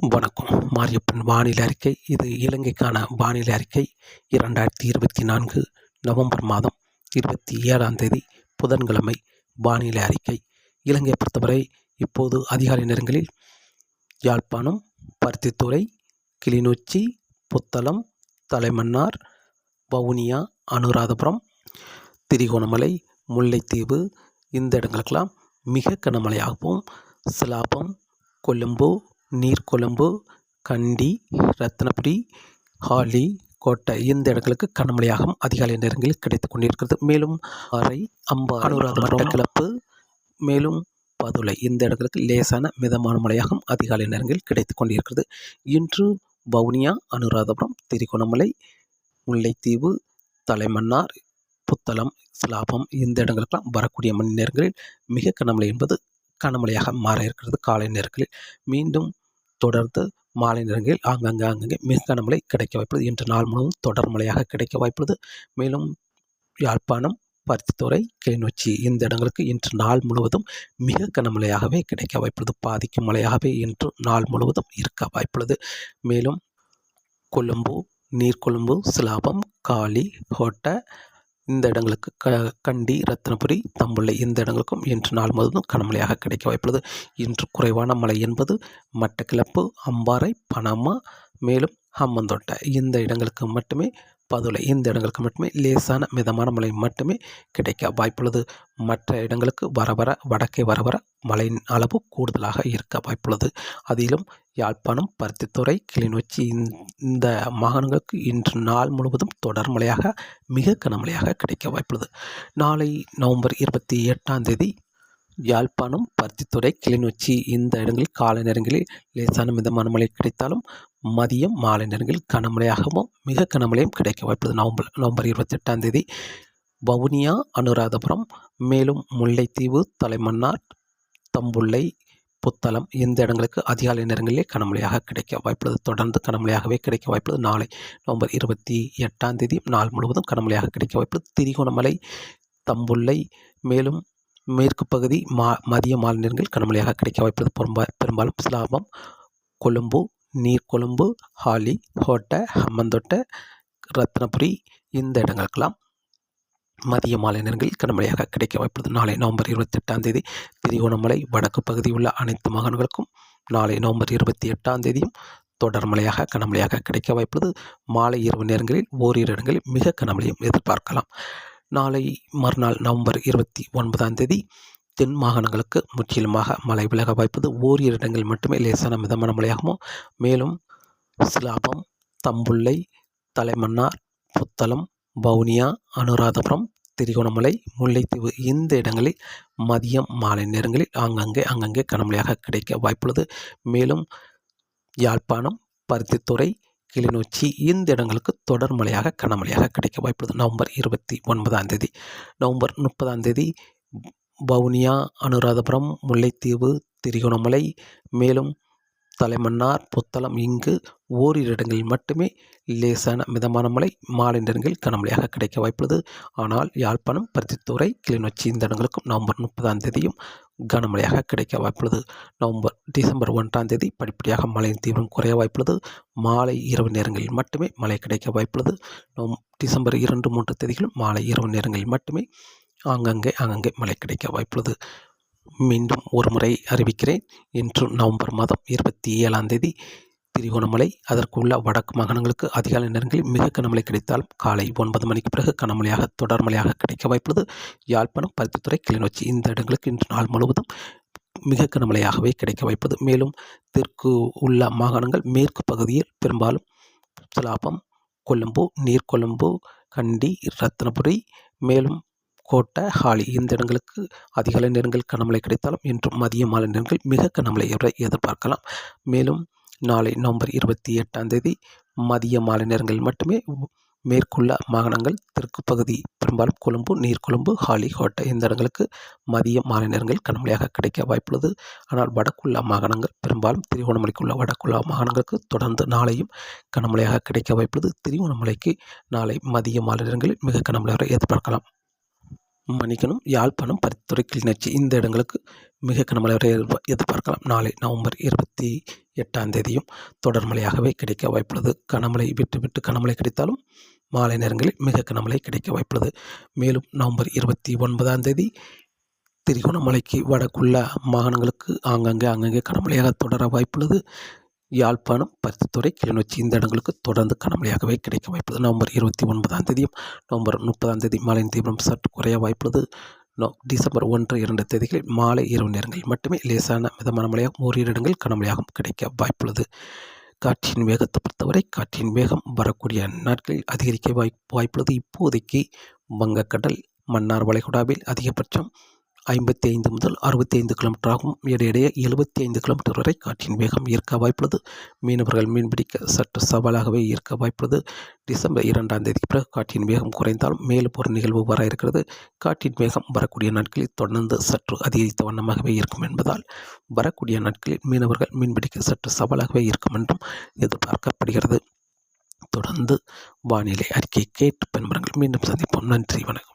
வணக்கம். மாரியப்பன் வானிலை அறிக்கை. இது இலங்கைக்கான வானிலை அறிக்கை. இரண்டாயிரத்தி இருபத்தி நான்கு நவம்பர் மாதம் இருபத்தி ஏழாம் தேதி புதன்கிழமை வானிலை அறிக்கை. இலங்கையை பொறுத்தவரை இப்போது அதிகாலை நேரங்களில் யாழ்ப்பாணம் பருத்தித்துறை கிளிநொச்சி புத்தளம் தலைமன்னார் வவுனியா அனுராதபுரம் திரிகோணமலை முல்லைத்தீவு இந்த இடங்களுக்கெல்லாம் மிக கனமழையாகவும் சிலாபம் கொழும்பு நீர்கொழும்பு கண்டி ரத்னபுரி ஹாலி கோட்டை இந்த இடங்களுக்கு கனமழையாகவும் அதிகாலை நேரங்களில் கிடைத்து கொண்டிருக்கிறது. மேலும் அரை அம்பா அனுராதபுரம் கிளப்பு மேலும் பதுளை இந்த இடங்களுக்கு லேசான மிதமான மழையாகவும் அதிகாலை நேரங்களில் கிடைத்து கொண்டிருக்கிறது. இன்று வவுனியா அனுராதபுரம் திரிகோணமலை முல்லைத்தீவு தலைமன்னார் புத்தளம் சிலாபம் இந்த இடங்களுக்கெல்லாம் வரக்கூடிய மணி நேரங்களில் மிக கனமழை என்பது கனமழையாக மாற இருக்கிறது. காலை நேரங்களில் மீண்டும் தொடர்ந்து மாலை நேரங்களில் ஆங்காங்கே ஆங்கங்கே மிக மழை கிடைக்க வாய்ப்புள்ளது. இன்று நாள் முழுவதும் தொடர் மழையாக கிடைக்க வாய்ப்புள்ளது. மேலும் யாழ்ப்பாணம் பருத்தித்துறை கிளிநொச்சி இந்த இடங்களுக்கு இன்று நாள் முழுவதும் மிக கனமழையாகவே கிடைக்க வாய்ப்புள்ளது. பாதிக்கும் மழையாகவே இன்று நாள் முழுவதும் இருக்க வாய்ப்புள்ளது. மேலும் கொழும்பு நீர்கொழும்பு சிலாபம் காலி ஹோட்ட இந்த இடங்களுக்கு க கண்டி ரத்னபுரி தம்புள்ளை இந்த இடங்களுக்கும் இன்று நாள் முழுவதும் கனமழையாக கிடைக்க வாய்ப்புள்ளது. இன்று குறைவான மழை என்பது மட்டக்கிளப்பு அம்பாறை பனமா மேலும் ஹம்மந்தோட்டை இந்த இடங்களுக்கு மட்டுமே பதுளை இந்த இடங்களுக்கு மட்டுமே லேசான மிதமான மழை மட்டுமே கிடைக்க வாய்ப்புள்ளது. மற்ற இடங்களுக்கு வர வர வடக்கே வர வர மழையின் அளவு கூடுதலாக இருக்க வாய்ப்புள்ளது. அதிலும் யாழ்ப்பாணம் பருத்தித்துறை கிளிநொச்சி இந்த மாகாணங்களுக்கு இன்று நாள் முழுவதும் தொடர் மழையாக மிக கனமழையாக கிடைக்க வாய்ப்புள்ளது. நாளை நவம்பர் இருபத்தி எட்டாம் தேதி யாழ்ப்பாணம் பருத்தித்துறை கிளிநொச்சி இந்த இடங்களில் காலை நேரங்களில் லேசான மிதமான மழை கிடைத்தாலும் மதியம் மாலை நேரங்களில் கனமழையாகவும் மிக கனமழையும் கிடைக்க வாய்ப்புள்ளது. நவம்பர் நவம்பர் இருபத்தெட்டாம் தேதி வவுனியா அனுராதபுரம் மேலும் முல்லைத்தீவு தலைமன்னார் தம்புள்ளை புத்தளம் இந்த இடங்களுக்கு அதிகாலை நேரங்களிலே கனமழையாக கிடைக்க வாய்ப்புள்ளது. தொடர்ந்து கனமழையாகவே கிடைக்க வாய்ப்புள்ளது. நாளை நவம்பர் இருபத்தி எட்டாம் தேதி நாள் முழுவதும் கனமழையாக கிடைக்க வாய்ப்புள்ளது. திரிகோணமலை தம்புள்ளை மேலும் மேற்கு பகுதி மா மதிய மாலை நேரங்களில் கனமழையாக கிடைக்க வாய்ப்புள்ளது. பெரும்பா பெரும்பாலும் சிலாபம் கொழும்பு நீர்கொழும்பு ஹாலி ஹோட்டை ஹம்மந்தோட்டை ரத்னபுரி இந்த இடங்களுக்கெல்லாம் மதிய மாலை நேரங்களில் கனமழையாக கிடைக்க வாய்ப்புள்ளது. நாளை நவம்பர் இருபத்தெட்டாம் தேதி திரிகோணமலை வடக்கு பகுதி உள்ள அனைத்து மாகாணங்களுக்கும் நாளை நவம்பர் இருபத்தி எட்டாம் தேதியும் தொடர் மழையாக கனமழையாக கிடைக்க வாய்ப்புள்ளது. மாலை இரவு நேரங்களில் ஓரிரு இடங்களில் மிக கனமழையும் எதிர்பார்க்கலாம். நாளை மறுநாள் நவம்பர் இருபத்தி ஒன்பதாம் தேதி தென் மாகாணங்களுக்கு முற்றிலுமாக மழை விலக வாய்ப்பது ஓரிரு இடங்களில் மட்டுமே லேசான மிதமான மழையாகவும் மேலும் சிலாபம் தம்புள்ளை தலைமன்னார் புத்தளம் வவுனியா அனுராதபுரம் திரிகோணமலை முல்லைத்தீவு இந்த இடங்களில் மதியம் மாலை நேரங்களில் ஆங்கங்கே அங்கங்கே கனமழையாக கிடைக்க வாய்ப்புள்ளது. மேலும் யாழ்ப்பாணம் பருத்தித்துறை கிளிநொச்சி இந்த இடங்களுக்கு தொடர் மழையாக கனமழையாக கிடைக்க வாய்ப்புள்ளது. நவம்பர் இருபத்தி ஒன்பதாம் தேதி. நவம்பர் முப்பதாம் தேதி வவுனியா அனுராதபுரம் முல்லைத்தீவு திரிகோணமலை மேலும் தலைமன்னார் புத்தளம் இங்கு ஓரிரு இடங்களில் மட்டுமே லேசான மிதமான மழை மாலை நேரங்களில் கனமழையாக கிடைக்க வாய்ப்புள்ளது. ஆனால் யாழ்ப்பாணம் பருத்தித்துறை கிளிநொச்சி இந்த இடங்களுக்கும் நவம்பர் முப்பதாம் தேதியும் கனமழையாக கிடைக்க வாய்ப்புள்ளது. நவம்பர் டிசம்பர் ஒன்றாம் தேதி படிப்படியாக மழையின் தீவிரம் குறைய வாய்ப்புள்ளது. மாலை இரவு நேரங்களில் மட்டுமே மழை கிடைக்க வாய்ப்புள்ளது. நவம் டிசம்பர் இரண்டு மூன்று தேதிகளும் மாலை இரவு நேரங்களில் மட்டுமே ஆங்கங்கே அங்கங்கே மழை கிடைக்க வாய்ப்புள்ளது. மீண்டும் ஒரு முறை அறிவிக்கிறேன். இன்று நவம்பர் மாதம் இருபத்தி ஏழாம் தேதி திரிகோணமலை அதற்குள்ள வடக்கு மாகாணங்களுக்கு அதிகாலை நேரங்களில் மிக கனமழை கிடைத்தாலும் காலை ஒன்பது மணிக்கு பிறகு கனமழையாக தொடர் மழையாக கிடைக்க வாய்ப்புள்ளது. யாழ்ப்பாணம் பருத்தித்துறை கிளிநொச்சி இந்த இடங்களுக்கு இன்று நாள் முழுவதும் மிக கனமழையாகவே கிடைக்க வாய்ப்பது மேலும் தெற்கு உள்ள மாகாணங்கள் மேற்கு பகுதியில் பெரும்பாலும் சிலாபம் கொழும்பு நீர்கொழும்பு கண்டி ரத்னபுரி மேலும் கோட்டை ஹாலி. இந்த இடங்களுக்கு அதிகாலை நேரங்கள் கனமழை கிடைத்தாலும் இன்றும் மதிய மாலை நேரங்கள் மிக கனமழை எதிர்பார்க்கலாம். மேலும் நாளை நவம்பர் இருபத்தி எட்டாம் தேதி மதிய மாலை நேரங்களில் மட்டுமே மேற்குள்ள மாகாணங்கள் தெற்கு பகுதி பெரும்பாலும் கொழும்பு நீர்கொழும்பு ஹாலி கோட்டை இந்த இடங்களுக்கு மதிய மாலை நேரங்கள் கனமழையாக கிடைக்க வாய்ப்புள்ளது. ஆனால் வடக்குள்ள மாகாணங்கள் பெரும்பாலும் திருவோணமலைக்குள்ள வடக்குள்ள மாகாணங்களுக்கு தொடர்ந்து நாளையும் கனமழையாக கிடைக்க வாய்ப்புள்ளது. திருவோணமலைக்கு நாளை மதிய மாலை நேரங்களில் மிக கனமழையாக எதிர்பார்க்கலாம். மணிக்கணும் யாழ்ப்பாணம் பரித்துறை கிளிநொச்சி இந்த இடங்களுக்கு மிக கனமழை வரை எதிர்பார்க்கலாம். நாளை நவம்பர் இருபத்தி எட்டாம் தேதியும் தொடர் மழையாகவே கிடைக்க வாய்ப்புள்ளது. கனமழை விட்டு விட்டு கனமழை கிடைத்தாலும் மாலை நேரங்களில் மிக கனமழை கிடைக்க வாய்ப்புள்ளது. மேலும் நவம்பர் இருபத்தி ஒன்பதாம் தேதி திரிகோணமலைக்கு வடக்குள்ள மாகாணங்களுக்கு ஆங்காங்கே ஆங்காங்கே கனமழையாக தொடர வாய்ப்புள்ளது. யாழ்ப்பாணம் பருத்தித்துறை கிளிநொச்சி இந்த இடங்களுக்கு தொடர்ந்து கனமழையாகவே கிடைக்க வாய்ப்புள்ளது. நவம்பர் இருபத்தி ஒன்பதாம் தேதியும் நவம்பர் முப்பதாம் தேதி மழையின் தீவிரம் சற்று குறைய வாய்ப்புள்ளது. நோ டிசம்பர் ஒன்று இரண்டு தேதிகளில் மாலை இரவு நேரங்களில் மட்டுமே லேசான மிதமான மழையாகவும் ஓரிரு இடங்கள் கனமழையாகவும் கிடைக்க வாய்ப்புள்ளது. காற்றின் வேகத்தை பொறுத்தவரை காற்றின் வேகம் வரக்கூடிய நாட்களில் அதிகரிக்க வாய் வாய்ப்புள்ளது. இப்போதைக்கு வங்கக்கடல் மன்னார் வளைகுடாவில் அதிகபட்சம் ஐம்பத்தி ஐந்து முதல் அறுபத்தி ஐந்து கிலோமீட்டர் ஆகும். இடையிடையே எழுபத்தி ஐந்து கிலோமீட்டர் வரை காற்றின் வேகம் ஈர்க்க வாய்ப்புள்ளது. மீனவர்கள் மீன்பிடிக்க சற்று சவாலாகவே ஈர்க்க வாய்ப்புள்ளது. டிசம்பர் இரண்டாம் தேதிக்கு பிறகு காற்றின் வேகம் குறைந்தாலும் மேலும் ஒரு நிகழ்வு வர இருக்கிறது. காற்றின் வேகம் வரக்கூடிய நாட்களில் தொடர்ந்து சற்று அதிகரித்த வண்ணமாகவே இருக்கும் என்பதால் வரக்கூடிய நாட்களில் மீனவர்கள் மீன்பிடிக்க சற்று சவாலாகவே இருக்கும் என்றும் எதிர்பார்க்கப்படுகிறது. தொடர்ந்து வானிலை அறிக்கை கேட்டு பெண்மரங்கள் மீண்டும் சந்திப்போம். நன்றி வணக்கம்.